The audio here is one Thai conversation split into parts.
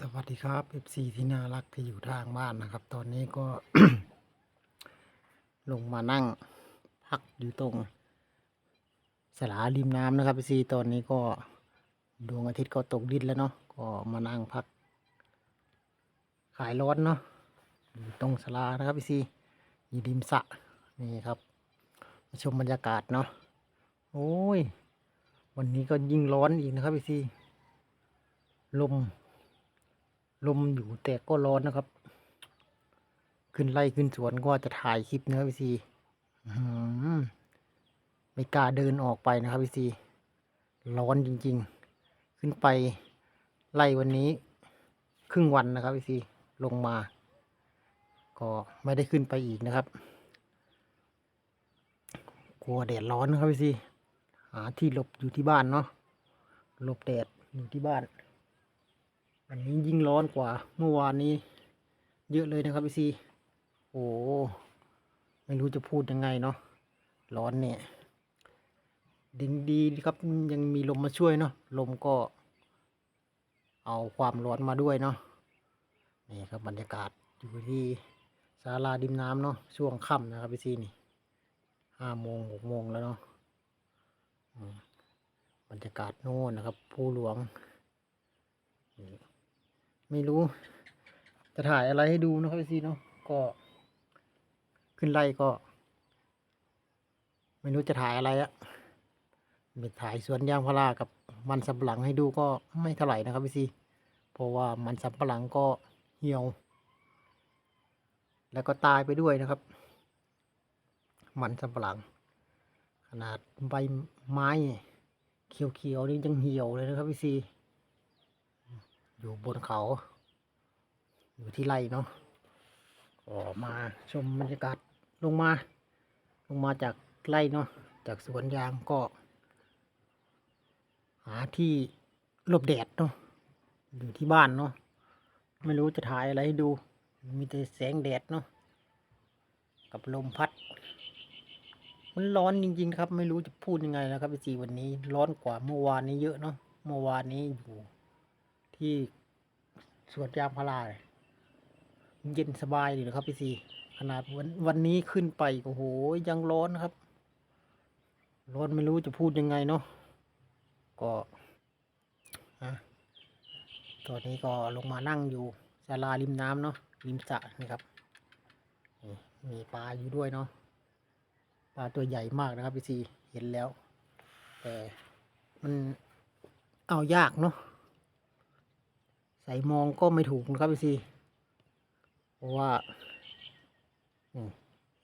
สวัสดีครับ FC ที่น่ารักที่อยู่ทางบ้านนะครับ ตอนนี้ก็ ลงมานั่งพักอยู่ตรงสลาริมน้ำนะครับ FC ตอนนี้ก็ดวงอาทิตย์ก็ตกดินแล้วเนาะก็มานั่งพัก ขายร้อนเนาะอยู่ตรงสลานะครับ FC อยู่ริมสระนี่ครับมาชมบรรยากาศเนาะโอ้ย วันนี้ก็ยิ่งร้อนอีกนะครับ FC ลม ลมอยู่แต่ก็ร้อนนะครับ ขึ้นไล่ขึ้นสวนก็จะถ่ายคลิปนะครับพี่ซีอื้อหือไม่กล้าเดินออกไปนะครับพี่ซีร้อนจริง ๆ ขึ้นไปไล่วันนี้ ครึ่งวันนะครับพี่ซีลงมา ก็ไม่ได้ขึ้นไปอีกนะครับ กลัวแดดร้อนนะครับพี่ซีหาที่หลบอยู่ที่บ้านเนาะหลบแดดอยู่ที่บ้าน อันนี้ยิ่งร้อนกว่า เมื่อวานนี้ เยอะเลยนะครับพี่ซีโอ้ไม่รู้จะพูดยังไงเนาะร้อนเนี่ยดิงดีครับยังมีลมมาช่วยเนาะลมก็ เอาความร้อนมาด้วยเนาะนี่ครับบรรยากาศอยู่ที่ศาลาดิมน้ำเนาะช่วงค่ำนะครับพี่ซีนี่ห้าโมงหกโมงแล้วเนาะบรรยากาศโน่นนะครับภูหลวง ไม่รู้ จะถ่ายอะไรให้ดูนะครับพี่ซีเนาะก็ขึ้นไล่ก็ ไม่รู้จะถ่ายอะไรอะไปถ่ายสวนยางพารากับมันสำปะหลังให้ดูก็ไม่เท่าไหร่นะครับพี่ซีเพราะว่ามันสำปะหลังก็เหี่ยว แล้วก็ตายไปด้วยนะครับ มันสำปะหลัง ขนาดใบไม้เขียวๆนี่ยังเหี่ยวเลยนะครับพี่ซี อยู่บนเขา อยู่ที่ไร่เนาะก็มาชมบรรยากาศลงมา ลงมาจากไร่เนาะจากสวนยางก็ หาที่หลบแดดเนาะอยู่ที่บ้านเนาะไม่รู้จะถ่ายอะไรให้ดู มีแต่แสงแดดเนาะกับลมพัด มันร้อนจริง ๆ ครับ ไม่รู้จะพูดยังไงแล้วครับพี่จีวันนี้ ร้อนกว่าเมื่อวานนี้เยอะเนาะเมื่อวานนี้อยู่ที่ สวนยางพาราเนี่ยเย็นสบายเลยนะครับพี่ซีขนาดวันวันนี้ขึ้นไปโอ้โหยังร้อนครับ ร้อนไม่รู้จะพูดยังไงเนาะก็อะตอนนี้ก็ลงมานั่งอยู่ศาลาริมน้ำเนาะริมสระนี่ครับมีปลาอยู่ด้วยเนาะปลาตัวใหญ่มากนะครับพี่ซีเห็นแล้ว แต่มันเอายากเนาะ ใส่มองก็ไม่ถูกนะครับพี่ซีเพราะว่า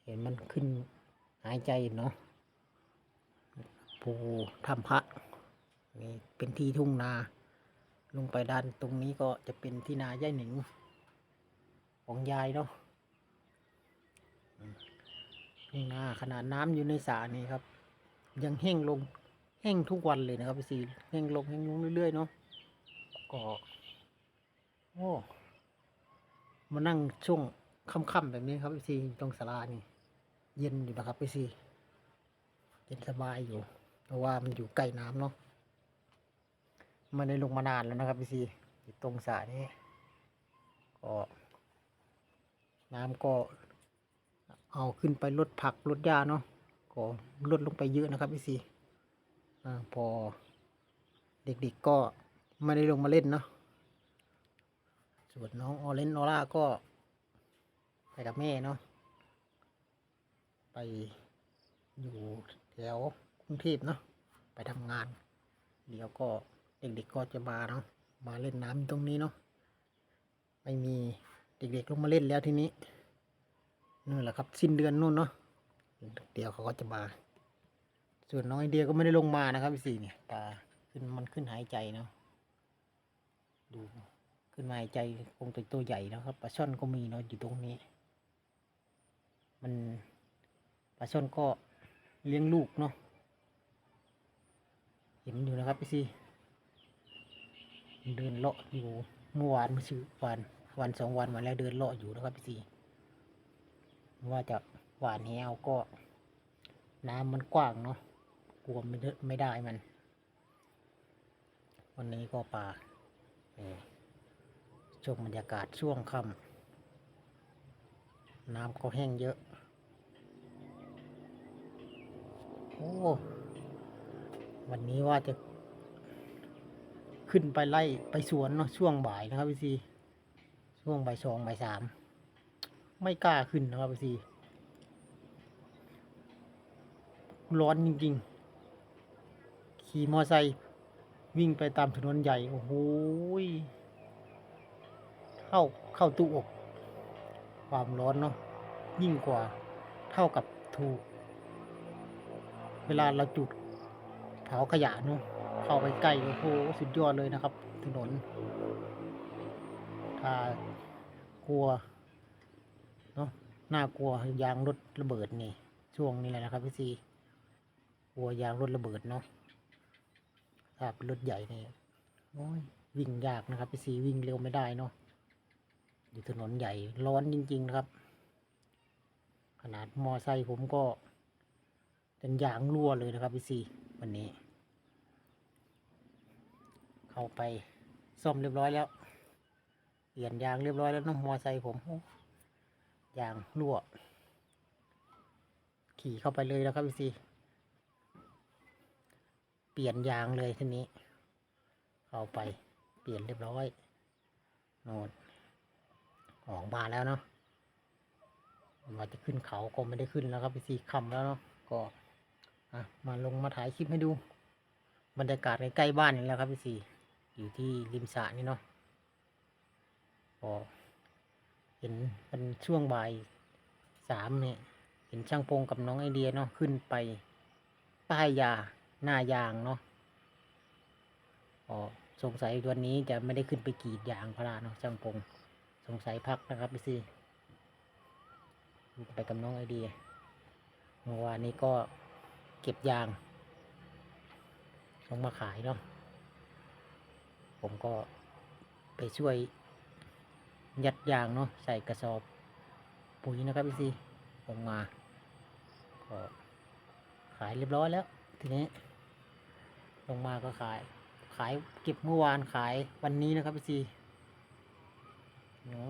เห็นมันขึ้นหายใจเนาะภูทำพระนี่เป็นที่ทุ่งนา ลงไปด้านตรงนี้ก็จะเป็นที่นาย่ายหนิงของยายเนาะทุ่งนาขนาดน้ำอยู่ในสระนี่ครับ ยังแห้งลงแห้งทุกวันเลยนะครับพี่ซีแห้งลงแห้งลงเรื่อยๆเนาะก็ โอ้ มานั่งช่วงค่ำๆแบบนี้ครับพี่ซีตรงศาลานี่ เย็นอยู่นะครับพี่ซีเย็นสบายอยู่ เพราะว่ามันอยู่ใกล้น้ำเนาะไมันได้ลงมานานแล้วนะครับพี่ซีอยู่ตรงสระนี้ก็น้ำก็เอาขึ้นไปลดผักลดหญ้าเนาะก็ลดลงไปเยอะนะครับพี่ซีอ่าพอเด็กๆก็ไม่ได้ลงมาเล่นเนาะ ส่วนน้องออเรนออร่าก็ ไปกับแม่เนาะไปอยู่แถวกรุงเทพเนาะไปทำงาน เดี๋ยวก็เด็กๆก็จะมาเนาะมาเล่นน้ำตรงนี้เนาะไม่มีเด็กๆลงมาเล่นแล้วทีนี้นู่นแหละครับสิ้นเดือนนู่นเนาะเดี๋ยวเขาก็จะมา ส่วนน้องไอเดียก็ไม่ได้ลงมานะครับพี่สี่เนี่ยตาขึ้นมันขึ้นหายใจเนาะดู ขึ้นมาใจคงเป็นตัวใหญ่นะครับปลาช่อนก็มีเนาะอยู่ตรงนี้ มันปลาช่อนก็เลี้ยงลูกเนาะเห็นอยู่นะครับพี่ซีเดินเลาะอยู่เมื่อวานเมื่อชื่อวันวันสองวันมาแล้วเดินเลาะอยู่นะครับพี่ซีว่าจะหวานแหวก็ น้ำมันกว้างเนาะกลัวไม่ได้ไม่ได้มัน วันนี้ก็ปลาเอ่อ ชมบรรยากาศช่วงค่ำน้ำก็แห้งเยอะ โอ้ วันนี้ว่าจะขึ้นไปไล่ไปสวนเนาะช่วงบ่ายนะครับพี่ซีช่วงบ่ายสองบ่ายสามไม่กล้าขึ้นนะครับพี่ซีร้อนจริงๆ ขี่มอไซค์วิ่งไปตามถนนใหญ่ โอ้โห เข้าเข้าตู้อบ ความร้อนเนาะยิ่งกว่าเท่ากับถูก เวลาเราจุดเผาขยะเนาะเข้าไปใกล้โอ้โหสุดยอดเลยนะครับ ถนน ถ้ากลัวเนาะน่ากลัวยางรถระเบิดนี่ช่วงนี้แหละนะครับพี่ซีกลัวยางรถระเบิดเนาะถ้าเป็นรถใหญ่นี่โอ้ยวิ่งยากนะครับพี่ซีวิ่งเร็วไม่ได้เนาะ อยู่ถนนใหญ่ร้อนจริง ๆ นะครับ ขนาดมอไซค์ผมก็เป็นยางรั่วเลยนะครับพี่ซีวันนี้ เข้าไปซ่อมเรียบร้อยแล้ว เปลี่ยนยางเรียบร้อยแล้วน้องมอไซค์ผมโอ้ยางรั่ว ขี่เข้าไปเลยแล้วครับพี่ซีเปลี่ยนยางเลยทีนี้ เข้าไปเปลี่ยนเรียบร้อยโน่น ออกมาแล้วเนาะว่าจะขึ้นเขาก็ไม่ได้ขึ้นแล้วครับพี่ซีคำแล้วเนาะก็อะมาลงมาถ่ายคลิปให้ดู บรรยากาศใกล้บ้านนี่แหละครับพี่ซีอยู่ที่ริมสระนี่เนาะก็เห็นเป็นช่วงบ่ายสามเนี่ยเห็นช่างพงกับน้องไอเดียเนาะขึ้นไปป้ายยาหน้ายางเนาะอ๋อสงสัยวันนี้จะไม่ได้ขึ้นไปกรีดยางพาราเนาะช่างพง งสัยพักนะครับพี่ซีไปกับน้องไอเดียเมื่อวานนี้ก็เก็บยางลงมาขายเนาะผมก็ไปช่วยยัดยางเนาะใส่กระสอบปุ๋ยนะครับพี่ซีลงมาก็ขายเรียบร้อยแล้ว ทีนี้ ลงมาก็ขาย ขายเก็บเมื่อวานขายวันนี้นะครับพี่ซี อ๋อ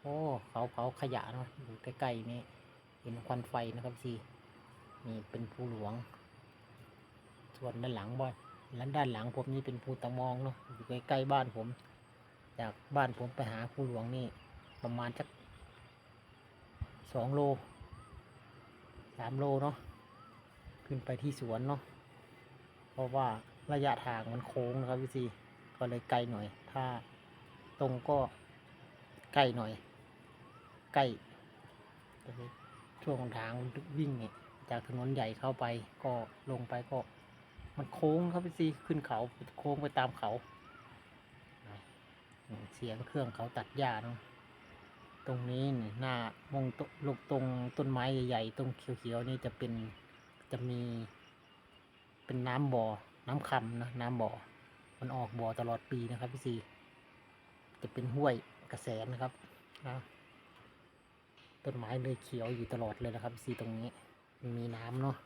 โอ้เขาเผาขยะเนาะอยู่ใกล้ๆนี่เห็นควันไฟนะครับพี่ซีนี่เป็นภูหลวง ส่วนด้านหลังบ้านและด้านหลังผมนี่เป็นภูตะมองเนาะอยู่ใกล้ๆบ้านผม จากบ้านผมไปหาภูหลวงนี่ประมาณสักสองโลสามโลเนาะขึ้นไปที่สวนเนาะเพราะว่าระยะทางมันโค้งนะครับพี่ซีก็เลยไกลหน่อย ถ้าตรงก็ ใกล้หน่อย ใกล้ช่วงทางวิ่งเนี่ยจากถนนใหญ่เข้าไปก็ลงไปก็ มันโค้งครับพี่ซีขึ้นเขาโค้งไปตามเขาเสียงเครื่องเขาตัดหญ้าเนาะตรงนี้นี่หน้ามงตลูกตรงต้นไม้ใหญ่ๆตรงเขียวๆนี่จะเป็นจะมี เป็นน้ำบ่อ น้ำคำนะน้ำบ่อ มันออกบ่อตลอดปีนะครับพี่ซีจะเป็นห้วย กระแสนะครับนะต้นไม้เลยเขียวอยู่ตลอดเลยนะครับ สีตรงนี้มีน้ำเนาะ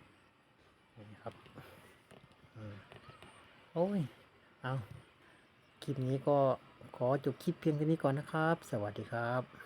นี่ครับอโอ้ย เอาคลิปนี้ก็ขอจบคลิปเพียงแค่นี้ก่อนนะครับ สวัสดีครับ